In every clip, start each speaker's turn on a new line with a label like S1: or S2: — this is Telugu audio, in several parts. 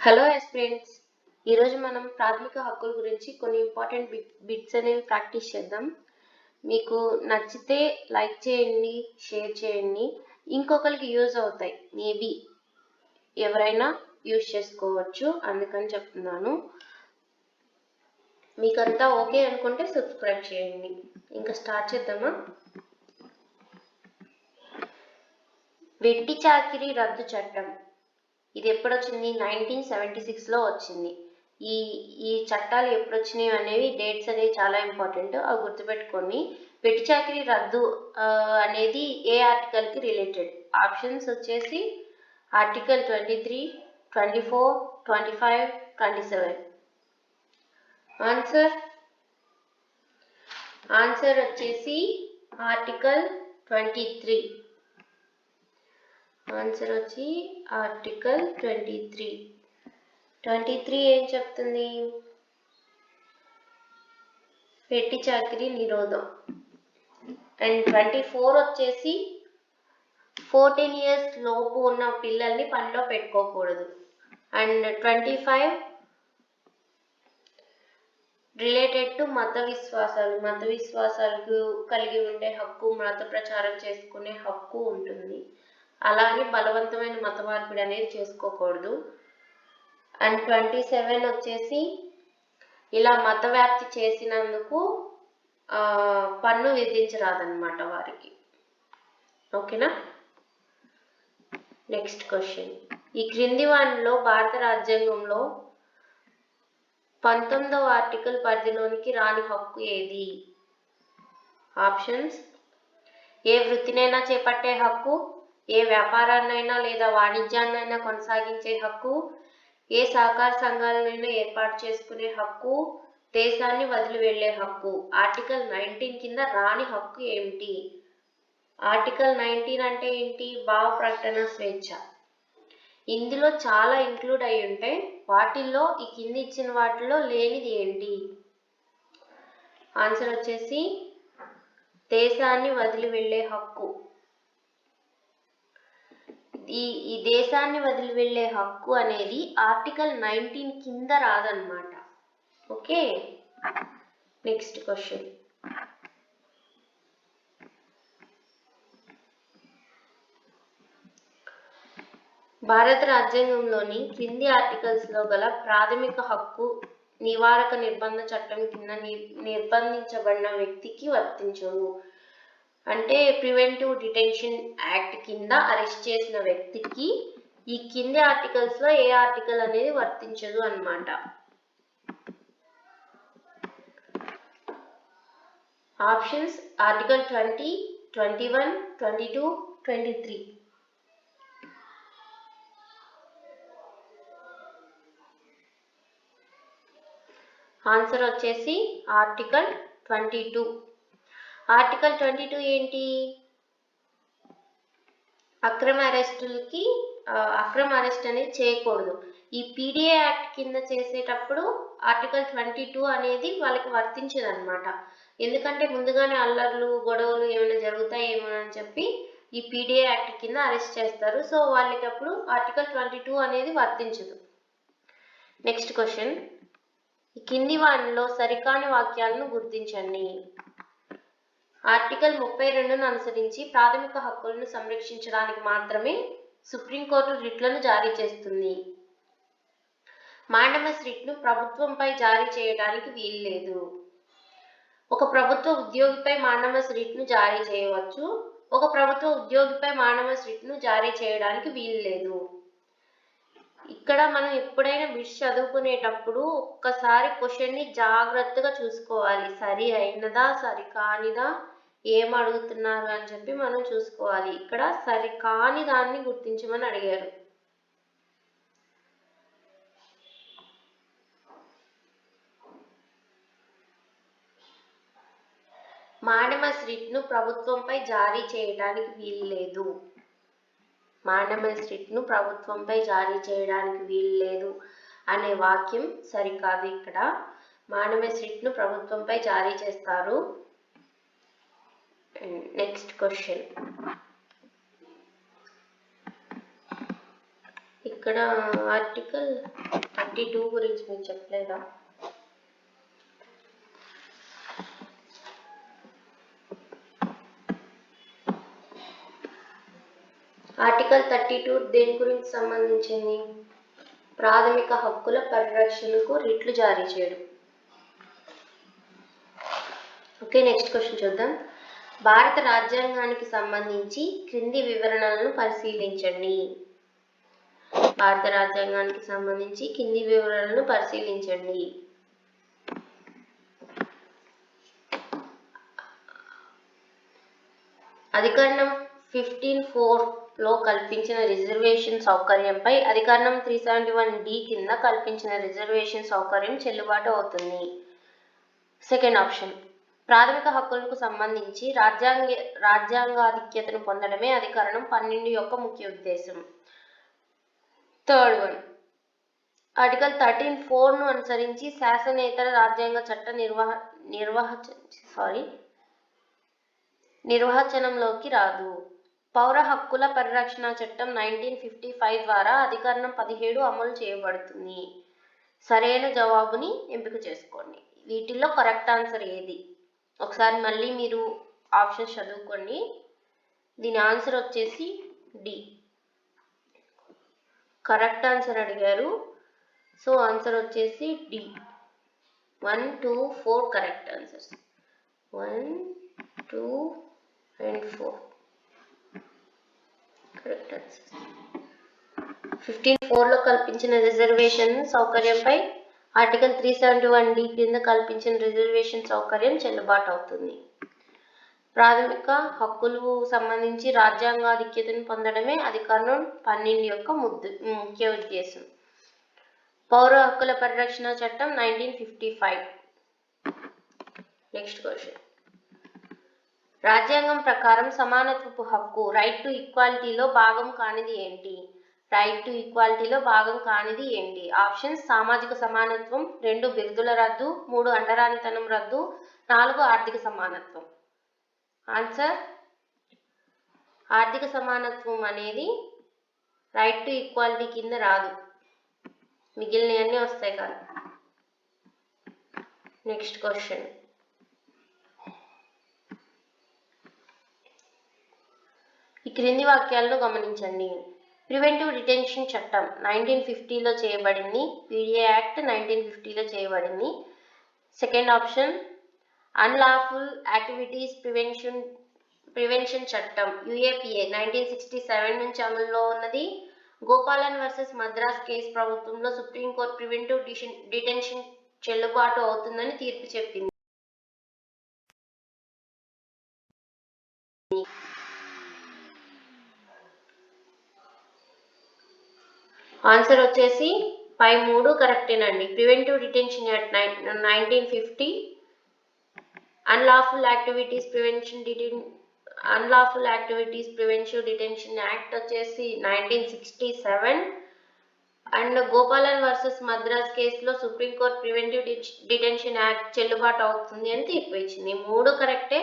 S1: హలో ఎస్పిరెంట్స్ ఈరోజు మనం ప్రాథమిక హక్కుల గురించి కొన్ని ఇంపార్టెంట్ బిట్ బిట్స్ అనేవి ప్రాక్టీస్ చేద్దాం. మీకు నచ్చితే లైక్ చేయండి షేర్ చేయండి. ఇంకొకరికి యూజ్ అవుతాయి. మేబీ ఎవరైనా యూజ్ చేసుకోవచ్చు. అందుకని చెప్తున్నాను. మీకంతా ఓకే అనుకుంటే సబ్స్క్రైబ్ చేయండి. ఇంకా స్టార్ట్ చేద్దామా? వెట్టి చాకిరీ రద్దు చట్టం. ఇది ఎప్పుడు వచ్చింది నైన్టీన్ సెవెంటీ సిక్స్లో వచ్చింది. ఈ ఈ చట్టాలు ఎప్పుడు వచ్చినాయి అనేవి డేట్స్ అనేవి చాలా ఇంపార్టెంట్. అవి గుర్తుపెట్టుకొని వెట్టి రద్దు అనేది ఏ ఆర్టికల్కి రిలేటెడ్? ఆప్షన్స్ వచ్చేసి article twenty three twenty four twenty five twenty seven. Answer? Answer వచ్చేసి ఆర్టికల్ ట్వంటీ త్రీ. ఆన్సర్ వచ్చి article twenty three twenty three ఏం చెప్తుంది? పెట్టి చాకరీ నిరోధం. అండ్ ట్వంటీ ఫోర్ వచ్చేసి ఫోర్టీన్ ఇయర్స్ లోపు ఉన్న పిల్లల్ని పనిలో పెట్టుకోకూడదు. And twenty five related to మత విశ్వాసాలు. మత విశ్వాసాలకు కలిగి ఉండే హక్కు మత ప్రచారం చేసుకునే హక్కు ఉంటుంది. అలా అని బలవంతమైన మత మార్పిడి అనేది చేసుకోకూడదు. అండ్ ట్వంటీ సెవెన్ వచ్చేసి ఇలా మత వ్యాప్తి చేసినందుకు పన్ను విధించరాదనమాట వారికి. ఓకేనా? Next question. ఈ క్రింది వానిలో భారత రాజ్యాంగంలో పంతొమ్మిదవ ఆర్టికల్ పరిధిలోనికి రాని హక్కు ఏది? ఆప్షన్స్. ఏ వృత్తినైనా చేపట్టే హక్కు ఏ వ్యాపారాన్నైనా లేదా వాణిజ్యాన్నైనా కొనసాగించే హక్కు ఏ సహకార సంఘాలనైనా ఏర్పాటు చేసుకునే హక్కు దేశాన్ని వదిలి వెళ్ళే హక్కు. ఆర్టికల్ నైన్టీన్ కింద రాని హక్కు ఏమిటి? ఆర్టికల్ నైన్టీన్ అంటే ఏంటి? భావ ప్రకటన స్వేచ్ఛ. ఇందులో చాలా ఇంక్లూడ్ అయి ఉంటాయి వాటిల్లో ఈ కింది ఇచ్చిన వాటిలో లేనిది ఏంటి? ఆన్సర్ వచ్చేసి దేశాన్ని వదిలి వెళ్ళే హక్కు. ఈ ఈ దేశాన్ని వదిలి వెళ్ళే హక్కు అనేది ఆర్టికల్ నైన్టీన్ కింద రాదన్నమాట. ఓకే? నెక్స్ట్ క్వశ్చన్ భారత రాజ్యాంగంలోని క్రింది ఆర్టికల్స్లో గల ప్రాథమిక హక్కు నివారక నిర్బంధ చట్టం కింద నిర్బంధించబడిన వ్యక్తికి వర్తించవు అంటే ప్రివెంటివ్ డిటెన్షన్ యాక్ట్ కింద అరెస్ట్ చేసిన వ్యక్తికి ఈ కింది ఆర్టికల్స్లో ఏ ఆర్టికల్ అనేది వర్తించదు అన్నమాట. Options article twenty twenty one twenty two twenty three. Answer వచ్చేసి article twenty two. Article twenty two ఏంటి? అక్రమ అరెస్టులకి అక్రమ అరెస్ట్ అనేది చేయకూడదు. ఈ పీడిఏ యాక్ట్ కింద చేసేటప్పుడు ఆర్టికల్ ట్వంటీ టూ అనేది వాళ్ళకి వర్తించదు అనమాట ఎందుకంటే ముందుగానే అల్లర్లు గొడవలు ఏమైనా జరుగుతాయేమో అని చెప్పి ఈ పీడిఏ యాక్ట్ కింద అరెస్ట్ చేస్తారు. సో వాళ్ళకి అప్పుడు ఆర్టికల్ ట్వంటీ టూ అనేది వర్తించదు. Next question. ఈ కింది వానిలో సరికాని వాక్యాలను గుర్తించండి. ఆర్టికల్ ముప్పై రెండును అనుసరించి ప్రాథమిక హక్కులను సంరక్షించడానికి మాత్రమే సుప్రీంకోర్టు రిట్లను జారీ చేస్తుంది. మాండమస్ రిట్ను ప్రభుత్వంపై జారీ చేయడానికి వీల్లేదు. ఒక ప్రభుత్వ ఉద్యోగిపై మాండమస్ రిట్ను జారీ చేయవచ్చు. ఒక ప్రభుత్వ ఉద్యోగిపై మాండమస్ రిట్ను జారీ చేయడానికి వీల్లేదు. ఇక్కడ మనం ఎప్పుడైనా బిట్స్ చదువుకునేటప్పుడు ఒక్కసారి క్వశ్చన్ని జాగ్రత్తగా చూసుకోవాలి. సరి అయినదా సరి కానిదా ఏం అడుగుతున్నారు అని చెప్పి మనం చూసుకోవాలి. ఇక్కడ సరి కాని దాన్ని గుర్తించమని అడిగారు. మానమస్ రిట్ను ప్రభుత్వంపై జారీ చేయడానికి వీలు వీల్లేదు. మాండమస్ రిట్ను ప్రభుత్వంపై జారీ చేయడానికి వీలు లేదు అనే వాక్యం సరికాదు ఇక్కడ. మాండమస్ రిట్ను ప్రభుత్వంపై జారీ చేస్తారు. నెక్స్ట్ క్వశ్చన్ ఇక్కడ ఆర్టికల్ థర్టీ టూ గురించి మీకు చెప్పలేదా? ఆర్టికల్ థర్టీ టూ దేని గురించి సంబంధించింది? ప్రాథమిక హక్కుల పరిరక్షణకు రిట్లు జారీ చేయడం. ఓకే నెక్స్ట్ క్వశ్చన్ చూద్దాం. భారత రాజ్యాంగానికి సంబంధించి క్రింది వివరణలను పరిశీలించండి. భారత రాజ్యాంగానికి సంబంధించి కింది వివరణలను పరిశీలించండి. అధికరణం ఫిఫ్టీన్ ఫోర్లో కల్పించిన రిజర్వేషన్ సౌకర్యంపై అధికరణం త్రీ సెవెంటీ వన్ డి కింద కల్పించిన రిజర్వేషన్ సౌకర్యం చెల్లుబాటు అవుతుంది. సెకండ్ ఆప్షన్ ప్రాథమిక హక్కులకు సంబంధించి రాజ్యాంగ రాజ్యాంగాధిక్యతను పొందడమే అధికరణం పన్నెండు యొక్క ముఖ్య ఉద్దేశం. Third one. ఆర్టికల్ థర్టీన్ ఫోర్ను అనుసరించి శాసనేతర రాజ్యాంగ చట్ట నిర్వహ నిర్వహ సారీ నిర్వచనంలోకి రాదు. పౌర హక్కుల పరిరక్షణ చట్టం నైన్టీన్ ఫిఫ్టీ ఫైవ్ ద్వారా అధికరణం పదిహేడు అమలు చేయబడుతుంది. సరైన జవాబుని ఎంపిక చేసుకోండి. వీటిల్లో కరెక్ట్ ఆన్సర్ ఏది? ఒకసారి మళ్ళీ మీరు ఆప్షన్ చదువుకోండి. దీని ఆన్సర్ వచ్చేసి డి. కరెక్ట్ ఆన్సర్ అడిగారు. సో ఆన్సర్ వచ్చేసి D. One two four correct answers. One two and four correct answers. Fifteen ఫోర్లో కల్పించిన reservation సౌకర్యంపై article three seventy one D క్రింద కల్పించిన రిజర్వేషన్ సౌకర్యం చెల్లుబాటు అవుతుంది. ప్రాథమిక హక్కులు సంబంధించి రాజ్యాంగాధిక్యతను పొందడమే అధికారం పన్నెండు యొక్క ముద్దు ముఖ్య ఉద్దేశం. పౌర హక్కుల పరిరక్షణ చట్టం nineteen fifty five next question రాజ్యాంగం ప్రకారం సమానత్వపు హక్కు రైట్ టు ఈక్వాలిటీలో భాగం కానిది ఏంటి? రైట్ టు ఈక్వాలిటీలో భాగం కానిది ఏంటి? ఆప్షన్స్ సామాజిక సమానత్వం రెండు బిరుదుల రద్దు మూడు అండరానితనం రద్దు నాలుగు ఆర్థిక సమానత్వం. ఆన్సర్ ఆర్థిక సమానత్వం అనేది రైట్ టు ఈక్వాలిటీ కింద రాదు. మిగిలినవన్నీ వస్తాయి కాదు. నెక్స్ట్ క్వశ్చన్ ఈ క్రింది వాక్యాలను గమనించండి. ప్రివెంటివ్ డిటెన్షన్ చట్టం నైన్టీన్ ఫిఫ్టీలో చేయబడింది. పీడిఏ యాక్ట్ నైన్టీన్ ఫిఫ్టీలో చేయబడింది. Second option unlawful activities prevention prevention చట్టం యుఏపిఏ నైన్టీన్ సిక్స్టీ సెవెన్ నుంచి అమల్లో ఉన్నది. గోపాలన్ వర్సెస్ మద్రాస్ కేసు ప్రభుత్వంలో సుప్రీంకోర్టు ప్రివెంటివ్ డిటెన్షన్ చెల్లుబాటు అవుతుందని తీర్పు చెప్పింది. ఆన్సర్ వచ్చేసి పై మూడు కరెక్టేనండి preventive detention act nineteen fifty unlawful activities prevention detention unlawful activities prevention detention act వచ్చేసి nineteen sixty seven and Gopalan versus Madras కేసులో సుప్రీంకోర్టు ప్రివెంటివ్ డిటెన్షన్ యాక్ట్ చెల్లుబాటు అవుతుంది అని తీర్పు ఇచ్చింది మూడు కరెక్టే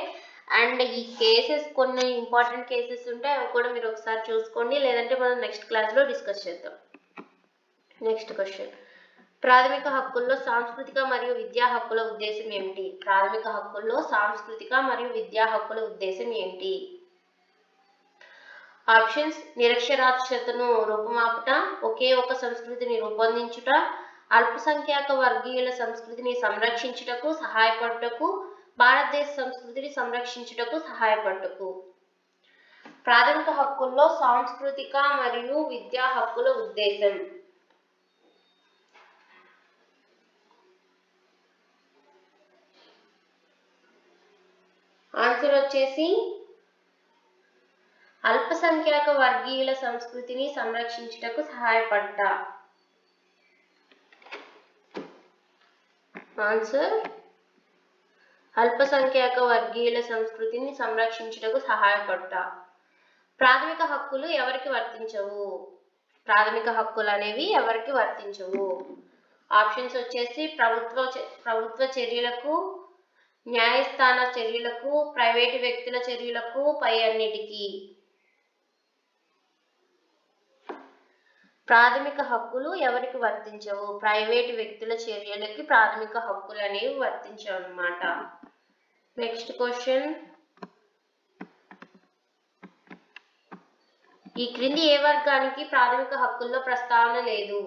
S1: అండ్ ఈ కేసెస్ కొన్ని ఇంపార్టెంట్ కేసెస్ ఉంటే అవి కూడా మీరు ఒకసారి చూసుకోండి. లేదంటే మనం నెక్స్ట్ క్లాస్లో డిస్కస్ చేద్దాం. నెక్స్ట్ క్వశ్చన్ ప్రాథమిక హక్కుల్లో సాంస్కృతిక మరియు విద్యా హక్కుల ఉద్దేశం ఏమిటి? ప్రాథమిక హక్కుల్లో సాంస్కృతిక మరియు విద్యా హక్కుల ఉద్దేశం ఏమిటి? ఆప్షన్స్ నిరక్షరాస్యతను రూపుమాపుట ఒకే ఒక సంస్కృతిని రూపొందించుట అల్పసంఖ్యాక వర్గీయుల సంస్కృతిని సంరక్షించుటకు సహాయపడుటకు భారతదేశ సంస్కృతిని సంరక్షించుటకు సహాయపడుటకు. ప్రాథమిక హక్కుల్లో సాంస్కృతిక మరియు విద్యా హక్కుల ఉద్దేశం. ఆన్సర్ వచ్చేసి అల్పసంఖ్యాక వర్గీయుల సంస్కృతిని సంరక్షించుటకు సహాయపడ్డ ఆన్సర్ అల్పసంఖ్యాక వర్గీయుల సంస్కృతిని సంరక్షించుటకు సహాయపడ్డ ప్రాథమిక హక్కులు ఎవరికి వర్తించవు? ప్రాథమిక హక్కులు అనేవి ఎవరికి వర్తించవు? ఆప్షన్స్ వచ్చేసి ప్రభుత్వ ప్రభుత్వ చర్యలకు న్యాయస్థాన చర్యలకు ప్రైవేటు వ్యక్తుల చర్యలకు పై అన్నిటికీ. ప్రాథమిక హక్కులు ఎవరికి వర్తించవు? ప్రైవేట్ వ్యక్తుల చర్యలకి ప్రాథమిక హక్కులు అనేవి వర్తించవు అన్నమాట. Next question. ఈ క్రింది ఏ వర్గానికి ప్రాథమిక హక్కుల్లో ప్రస్తావన లేదు?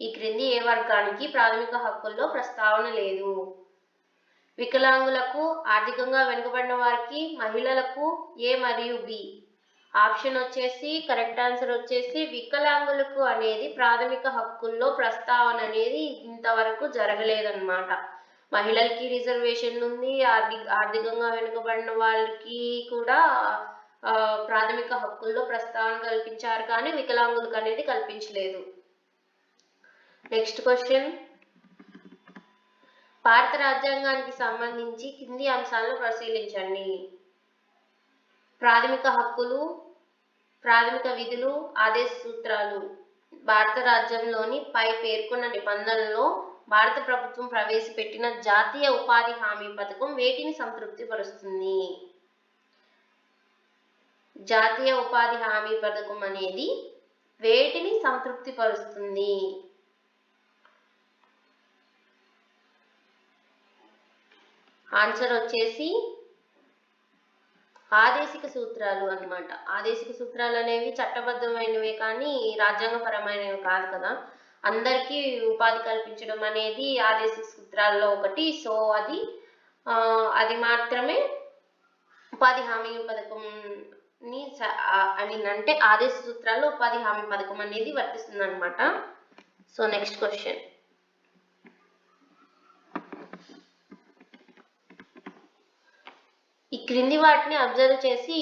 S1: ఈ క్రింది ఏ వర్గానికి ప్రాథమిక హక్కుల్లో ప్రస్తావన లేదు? వికలాంగులకు ఆర్థికంగా వెనుకబడిన వారికి మహిళలకు ఏ మరియు బి? ఆప్షన్ వచ్చేసి కరెక్ట్ ఆన్సర్ వచ్చేసి వికలాంగులకు అనేది ప్రాథమిక హక్కుల్లో ప్రస్తావన అనేది ఇంతవరకు జరగలేదన్నమాట. మహిళలకి రిజర్వేషన్ ఉంది ఆర్థిక ఆర్థికంగా వెనుకబడిన వాళ్ళకి కూడా ప్రాథమిక హక్కుల్లో ప్రస్తావన కల్పించారు కానీ వికలాంగులకు అనేది కల్పించలేదు. Next question. భారత రాజ్యాంగానికి సంబంధించి కింది అంశాలను పరిశీలించండి. ప్రాథమిక హక్కులు ప్రాథమిక విధులు ఆదేశ సూత్రాలు. భారత రాజ్యంలోని పై పేర్కొన్న నిబంధనలలో భారత ప్రభుత్వం ప్రవేశపెట్టిన జాతీయ ఉపాధి హామీ పథకం వేటిని సంతృప్తిపరుస్తుంది. జాతీయ ఉపాధి హామీ పథకం అనేది వేటిని సంతృప్తిపరుస్తుంది? ఆన్సర్ వచ్చేసి ఆదేశిక సూత్రాలు అన్నమాట. ఆదేశిక సూత్రాలు అనేవి చట్టబద్ధమైనవే కానీ రాజ్యాంగపరమైనవి కాదు కదా. అందరికీ ఉపాధి కల్పించడం అనేది ఆదేశిక సూత్రాల్లో ఒకటి. సో అది అది మాత్రమే ఉపాధి హామీ పథకంని ఐ మీన్ అంటే ఆదేశ సూత్రాల్లో ఉపాధి హామీ పథకం అనేది వర్తిస్తుంది అనమాట సో నెక్స్ట్ క్వశ్చన్ క్రింది వాటిని అబ్జర్వ్ చేసి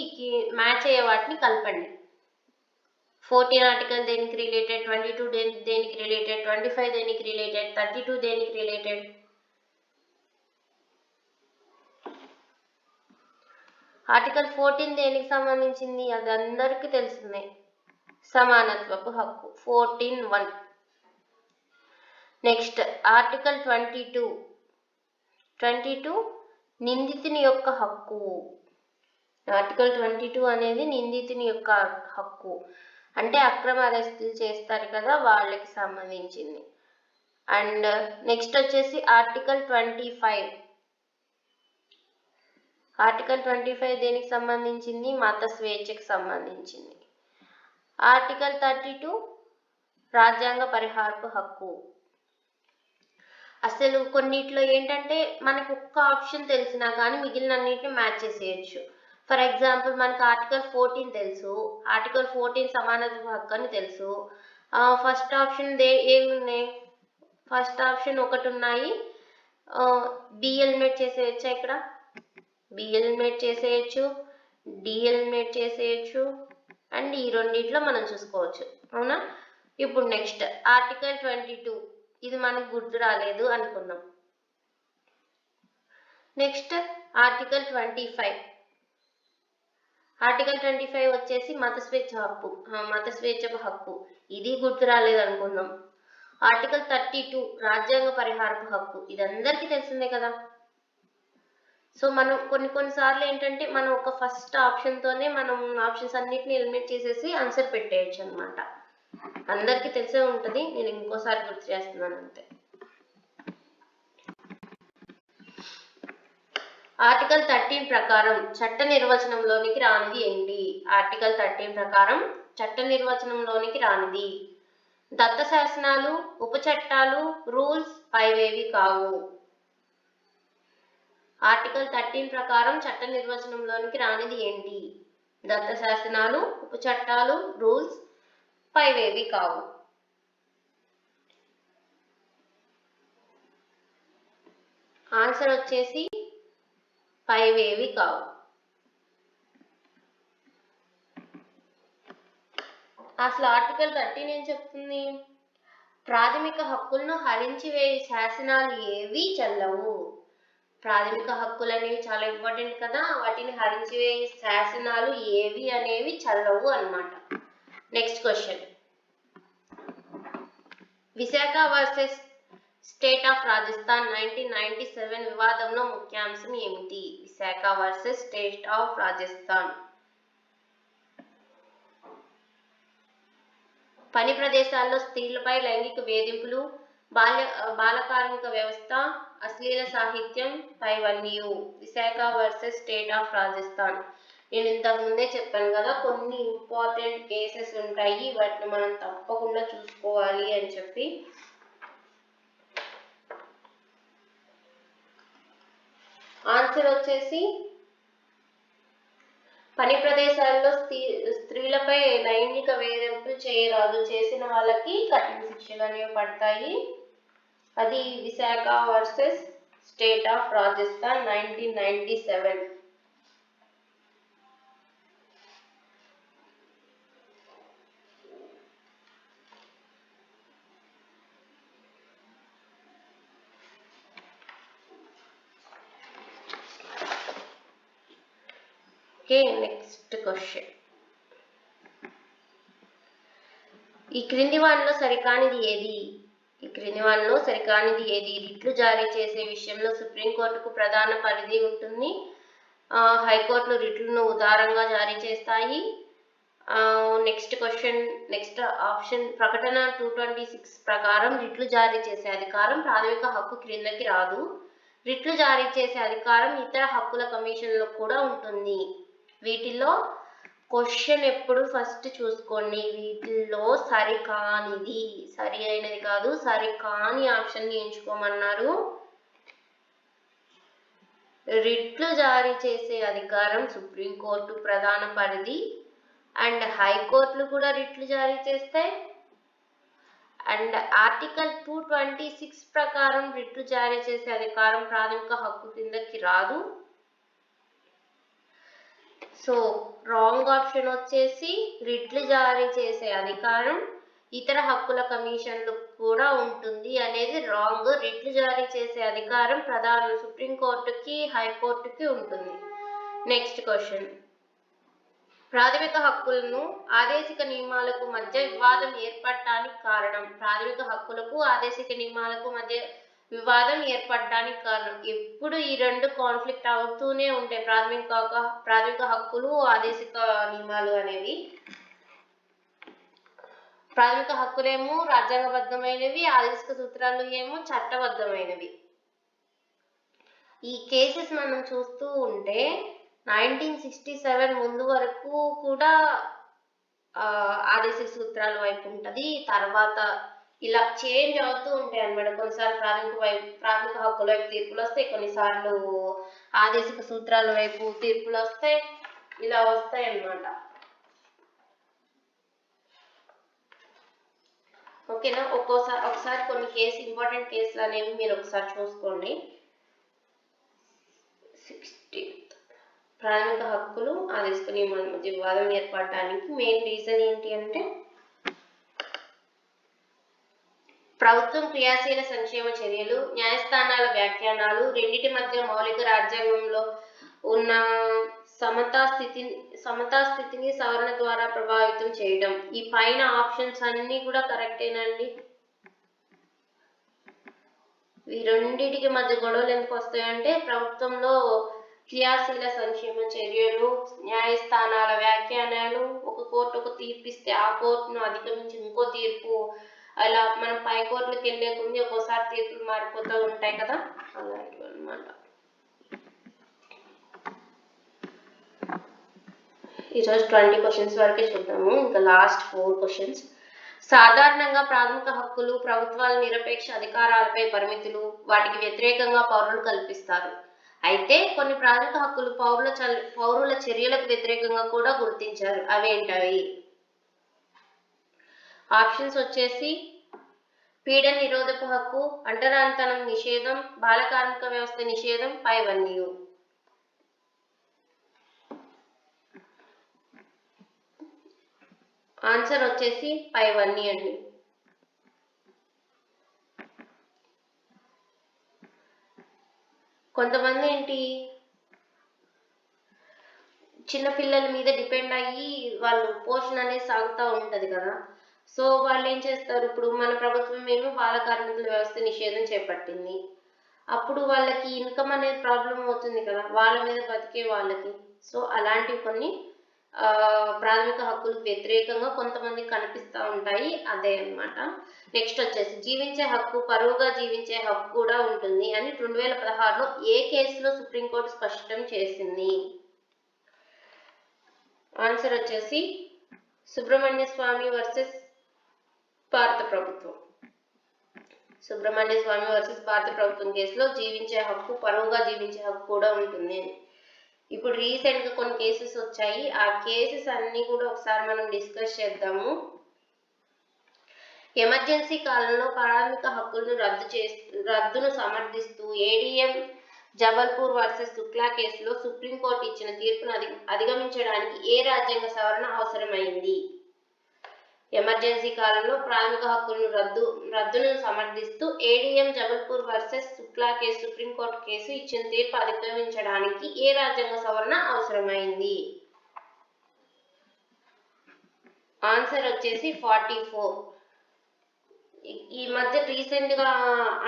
S1: మ్యాచ్ అయ్యే వాటిని కలపండి. ఫోర్టీన్ ఆర్టికల్ దేనికి రిలేటెడ్ ట్వంటీ టూ దేనికి రిలేటెడ్ ట్వంటీ ఫైవ్ దేనికి రిలేటెడ్ థర్టీ టూ దేనికి రిలేటెడ్. ఆర్టికల్ ఫోర్టీన్ దేనికి సంబంధించింది? అది అందరికీ తెలిసిందే. సమానత్వపు హక్కు. Fourteen one. Next article twenty two. Twenty two నిందితుని యొక్క హక్కు. ఆర్టికల్ ట్వంటీ టూ అనేది నిందితుని యొక్క హక్కు. అంటే అక్రమ అరెస్టులు చేస్తారు కదా వాళ్ళకి సంబంధించింది. అండ్ నెక్స్ట్ వచ్చేసి article twenty five article twenty five దేనికి సంబంధించింది? మత స్వేచ్ఛకు సంబంధించింది. ఆర్టికల్ థర్టీ టూ రాజ్యాంగ పరిహారపు హక్కు. అసలు కొన్నిట్లో ఏంటంటే మనకు ఒక్క ఆప్షన్ తెలిసినా కానీ మిగిలిన అన్నిటిని మ్యాచ్ చేసేయచ్చు. ఫర్ ఎగ్జాంపుల్ మనకు ఆర్టికల్ ఫోర్టీన్ తెలుసు. ఆర్టికల్ ఫోర్టీన్ సమానత హక్కు అని తెలుసు ఫస్ట్ ఆప్షన్ దే ఏమున్నాయి? ఫస్ట్ ఆప్షన్ ఒకటి ఉన్నాయి. బి ఎలిమినేట్ చేసేయచ్చా ఇక్కడ? బి ఎలిమినేట్ చేసేయచ్చు. డి ఎలిమినేట్ చేసేయచ్చు. అండ్ ఈ రెండిట్లో మనం చూసుకోవచ్చు. అవునా? ఇప్పుడు నెక్స్ట్ ఆర్టికల్ ట్వంటీ టూ ఇది మనకు గుర్తు రాలేదు అనుకున్నాం next article twenty five. Article twenty five వచ్చేసి మత స్వేచ్ఛ హక్కు. మత స్వేచ్ఛ హక్కు. ఇది గుర్తు రాలేదు అనుకుందాం. ఆర్టికల్ థర్టీ టూ రాజ్యాంగ పరిహారపు హక్కు. ఇది అందరికీ తెలిసిందే కదా. సో మనం కొన్ని కొన్నిసార్లు ఏంటంటే మనం ఒక ఫస్ట్ ఆప్షన్తోనే మనం ఆప్షన్స్ అన్నిటిని ఎలిమినేట్ చేసేసి ఆన్సర్ పెట్టేయచ్చు అనమాట అందరికీ తెలిసే ఉంటుంది నేను ఇంకోసారి గుర్తు చేస్తున్నాను అంతే. ఆర్టికల్ థర్టీన్ ప్రకారం చట్ట నిర్వచనంలోనికి రానిది ఏంటి? ఆర్టికల్ థర్టీన్ ప్రకారం చట్ట నిర్వచనంలోనికి రానిది. దత్త శాసనాలు ఉపచట్టాలు రూల్స్ పైవేవి కావు. ఆర్టికల్ థర్టీన్ ప్రకారం చట్ట నిర్వచనంలోనికి రానిది ఏంటి? దత్త శాసనాలు ఉపచట్టాలు రూల్స్ పైవేవి కావు. ఆన్సర్ వచ్చేసి పైవేవి కావు. అసలు ఆర్టికల్ థర్టీన్ ఏం చెప్తుంది? ప్రాథమిక హక్కులను హరించి వేయి శాసనాలు ఏవి చెల్లవు. ప్రాథమిక హక్కులు అనేవి చాలా ఇంపార్టెంట్ కదా. వాటిని హరించి వేయి శాసనాలు ఏవి అనేవి చల్లవు అన్నమాట. Next question Visakha versus state of Rajasthan nineteen ninety seven వివాదంలో ముఖ్యాంశం ఏమిటి? Visakha versus state of Rajasthan. పని ప్రదేశాల్లో స్త్రీలపై లైంగిక వేధింపులు బాల్య బాలకార్మిక వ్యవస్థ అశ్లీల సాహిత్యం పైవన్యూ Visakha versus state of Rajasthan. నేను ఇంతకు ముందే చెప్పాను కదా కొన్ని ఇంపార్టెంట్ కేసెస్ ఉంటాయి వాటిని మనం తప్పకుండా చూసుకోవాలి అని చెప్పి. ఆన్సర్ వచ్చేసి పని ప్రదేశాల్లో స్త్రీ స్త్రీలపై లైంగిక వేధింపులు చేయరాదు. చేసిన వాళ్ళకి కఠిన శిక్షలు అనేవి పడతాయి. అది Visakha versus state of Rajasthan nineteen ninety seven okay next question ఈ క్రింది వాటిలో సరికానిది ఏది? ఈ క్రింది వాటిలో సరికానిది ఏది? రిట్లు జారీ చేసే విషయంలో సుప్రీంకోర్టుకు ప్రధాన పరిధి ఉంటుంది. హైకోర్టులు రిట్లను ఉదారంగా జారీ చేస్తాయి. నెక్స్ట్ క్వశ్చన్ నెక్స్ట్ ఆప్షన్ ప్రకటన టూ ట్వంటీ సిక్స్ ప్రకారం రిట్లు జారీ చేసే అధికారం ప్రాథమిక హక్కు క్రిందకి రాదు. రిట్లు జారీ చేసే అధికారం ఇతర హక్కుల కమిషన్లకు కూడా ఉంటుంది. వీటిల్లో క్వశ్చన్ ఎప్పుడు ఫస్ట్ చూసుకోండి. వీటిల్లో సరికానిది సరి అయినది కాదు. సరికాని ఆప్షన్ ఎంచుకోమన్నారు. రిట్లు జారీ చేసే అధికారం సుప్రీంకోర్టు ప్రధాన పరిధి. అండ్ హైకోర్టులు కూడా రిట్లు జారీ చేస్తాయి. And article two twenty six ప్రకారం రిట్లు జారీ చేసే అధికారం ప్రాథమిక హక్కు కిందకి రాదు. సో రాంగ్ ఆప్షన్ వచ్చేసి రిట్లు జారీ చేసే అధికారం ఇతర హక్కుల కమిషన్లు కూడా ఉంటుంది. అనేది రాంగ్ రిట్లు జారీ చేసే అధికారం ప్రధాన సుప్రీంకోర్టుకి హైకోర్టుకి ఉంటుంది. నెక్స్ట్ క్వశ్చన్ ప్రాథమిక హక్కులను ఆదేశిక నియమాలకు మధ్య వివాదం ఏర్పడటానికి కారణం. ప్రాథమిక హక్కులకు ఆదేశిక నియమాలకు మధ్య వివాదం ఏర్పడడానికి కారణం. ఎప్పుడు ఈ రెండు కాన్ఫ్లిక్ట్ అవుతూనే ఉంటాయి ప్రాథమిక ప్రాథమిక హక్కులు ఆదేశిక నియమాలు అనేవి. ప్రాథమిక హక్కులేమో రాజ్యాంగబద్ధమైనవి ఆదేశిక సూత్రాలు ఏమో చట్టబద్ధమైనవి. ఈ కేసెస్ మనం చూస్తూ ఉంటే నైన్టీన్ సిక్స్టీ సెవెన్ ముందు వరకు కూడా ఆదేశిక సూత్రాల వైపు ఉంటుంది. తర్వాత ఇలా చేంజ్ అవుతూ ఉంటాయి అన్నమాట. కొన్నిసార్లు ప్రాథమిక వైపు ప్రాథమిక హక్కుల వైపు తీర్పులు వస్తాయి కొన్నిసార్లు ఆదేశిక సూత్రాల వైపు తీర్పులు వస్తాయి ఇలా వస్తాయి అన్నమాట. ఓకేనా? ఒక్కోసారి ఒకసారి కొన్ని కేసు ఇంపార్టెంట్ కేసులు అనేవి మీరు ఒకసారి చూసుకోండి. సిక్స్టీన్త్. ప్రాథమిక హక్కులు ఆదేశిక నియమాల మధ్య వివాదం ఏర్పడడానికి మెయిన్ రీజన్ ఏంటి అంటే ప్రభుత్వం క్రియాశీల సంక్షేమ చర్యలు న్యాయస్థానాల వ్యాఖ్యానాలు రెండిటి మధ్య మౌలిక రాజ్యాంగంలో ఉన్న సమతా స్థితి సమతా స్థితిని సవరణ ద్వారా ప్రభావితం చేయడం. ఈ పైన ఆప్షన్స్ అన్ని కూడా కరెక్టేనండి. ఈ రెండింటికి మధ్య గొడవలు ఎందుకు వస్తాయంటే ప్రభుత్వంలో క్రియాశీల సంక్షేమ చర్యలు న్యాయస్థానాల వ్యాఖ్యానాలు ఒక కోర్టు ఒక తీర్పు ఇస్తే ఆ కోర్టును అధిగమించి ఇంకో తీర్పు అలా మనం పై కోర్టులకు వెళ్ళే కొద్ది ఒక్కోసారి తీర్పులు మారిపోతూ ఉంటాయి కదా? అలాంటివి అనమాట ఈరోజు ట్వంటీ క్వశ్చన్స్ వరకే చూద్దాము. ఇంకా లాస్ట్ ఫోర్ క్వశ్చన్స్. సాధారణంగా ప్రాథమిక హక్కులు ప్రభుత్వాల నిరపేక్ష అధికారాలపై పరిమితులు వాటికి వ్యతిరేకంగా పౌరులు కల్పిస్తారు. అయితే కొన్ని ప్రాథమిక హక్కులు పౌరుల చ పౌరుల చర్యలకు వ్యతిరేకంగా కూడా గుర్తించారు. అవేంటవి? ఆప్షన్స్ వచ్చేసి పీడన నిరోధక హక్కు అంటరానితనం నిషేధం బాల కార్మిక వ్యవస్థ నిషేధం పైవన్నీయు ఆన్సర్ వచ్చేసి పైవన్నీ అండి. కొంతమంది ఏంటి? చిన్న పిల్లల మీద డిపెండ్ అయ్యి వాళ్ళు పోషణ అనేది సాగుతూ ఉంటది కదా. సో వాళ్ళు ఏం చేస్తారు? ఇప్పుడు మన ప్రభుత్వం ఏమో బాల కార్మికుల వ్యవస్థ నిషేధం చేపట్టింది. అప్పుడు వాళ్ళకి ఇన్కమ్ అనేది ప్రాబ్లం అవుతుంది కదా? వాళ్ళ మీద బతికే వాళ్ళకి. సో అలాంటివి కొన్ని ప్రాథమిక హక్కులకు వ్యతిరేకంగా కొంతమంది కనిపిస్తూ ఉంటాయి. అదే అన్నమాట. నెక్స్ట్ వచ్చేసి జీవించే హక్కు పరువుగా జీవించే హక్కు కూడా ఉంటుంది అని రెండు వేల పదహారులో ఏ కేసులో సుప్రీంకోర్టు స్పష్టం చేసింది? ఆన్సర్ వచ్చేసి సుబ్రహ్మణ్య స్వామి వర్సెస్ భారత ప్రభుత్వం. సుబ్రహ్మణ్య స్వామి వర్సెస్ భారత ప్రభుత్వం కేసులో జీవించే హక్కు పరువుగా జీవించే హక్కు కూడా ఉంటుంది. ఇప్పుడు రీసెంట్గా కొన్ని కేసెస్ వచ్చాయి. ఆ కేసెస్ అన్ని కూడా ఒకసారి మనం డిస్కస్ చేద్దాము. ఎమర్జెన్సీ కాలంలో ప్రాథమిక హక్కులను రద్దు చేస్తూ రద్దును సమర్థిస్తూ ఏడిఎం జబల్పూర్ వర్సెస్ శుక్లా కేసులో సుప్రీంకోర్టు ఇచ్చిన తీర్పును అధి అధిగమించడానికి ఏ రాజ్యాంగ సవరణ అవసరమైంది? ఎమర్జెన్సీ కాలంలో ప్రాథమిక హక్కులను రద్దు రద్దును సమర్థిస్తూ ADM Jabalpur versus Shukla case supreme court case ఇచ్చిన తీర్పు అధిగమించడానికి ఏ రాజ్యాంగ సవరణ అవసరమైంది? ఆన్సర్ వచ్చేసి ఫార్టీ ఫోర్. ఈ మధ్య రీసెంట్గా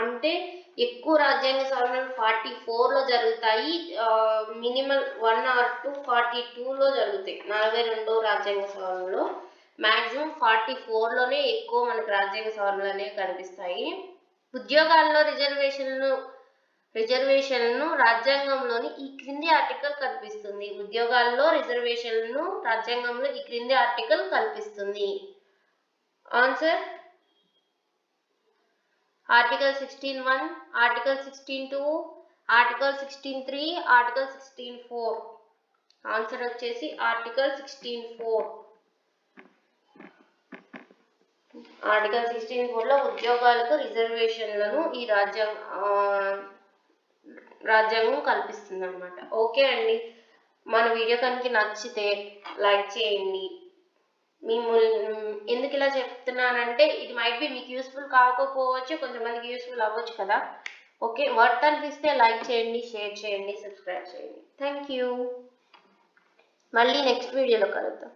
S1: అంటే ఎక్కువ రాజ్యాంగ సవరణలు ఫార్టీ ఫోర్లో జరుగుతాయి. Minimum one or two forty టూలో జరుగుతాయి. నలభై రెండో రాజ్యాంగ సవరణలో. మాక్సిమం ఫార్టీ ఫోర్లోనే ఎక్కువ మనకు రాజ్యాంగ సవరణలు అనేవి కనిపిస్తాయి. ఉద్యోగాల్లో రిజర్వేషన్లు రిజర్వేషన్లను రాజ్యాంగంలోని ఈ క్రింది ఆర్టికల్ కల్పిస్తుంది ఉద్యోగాల్లో రిజర్వేషన్లను రాజ్యాంగంలో ఈ క్రింది ఆర్టికల్ కల్పిస్తుంది answer? Article sixteen one article sixteen two article sixteen three article sixteen four. Answer వచ్చేసి article sixteen four. Article sixteen కూడా ఉద్యోగాలకు రిజర్వేషన్లను ఈ రాజ్యాంగ రాజ్యాంగం కల్పిస్తుంది అనమాట ఓకే అండి. మన వీడియో కనుక నచ్చితే లైక్ చేయండి. మిమ్మల్ని ఎందుకు ఇలా చెప్తున్నానంటే ఇది మైట్ బి మీకు యూస్ఫుల్ కాకపోవచ్చు కొంతమందికి యూస్ఫుల్ అవ్వచ్చు కదా. ఓకే వర్త్ అనిపిస్తే లైక్ చేయండి షేర్ చేయండి సబ్స్క్రైబ్ చేయండి. Thank you. మళ్ళీ నెక్స్ట్ వీడియోలో కలుద్దాం.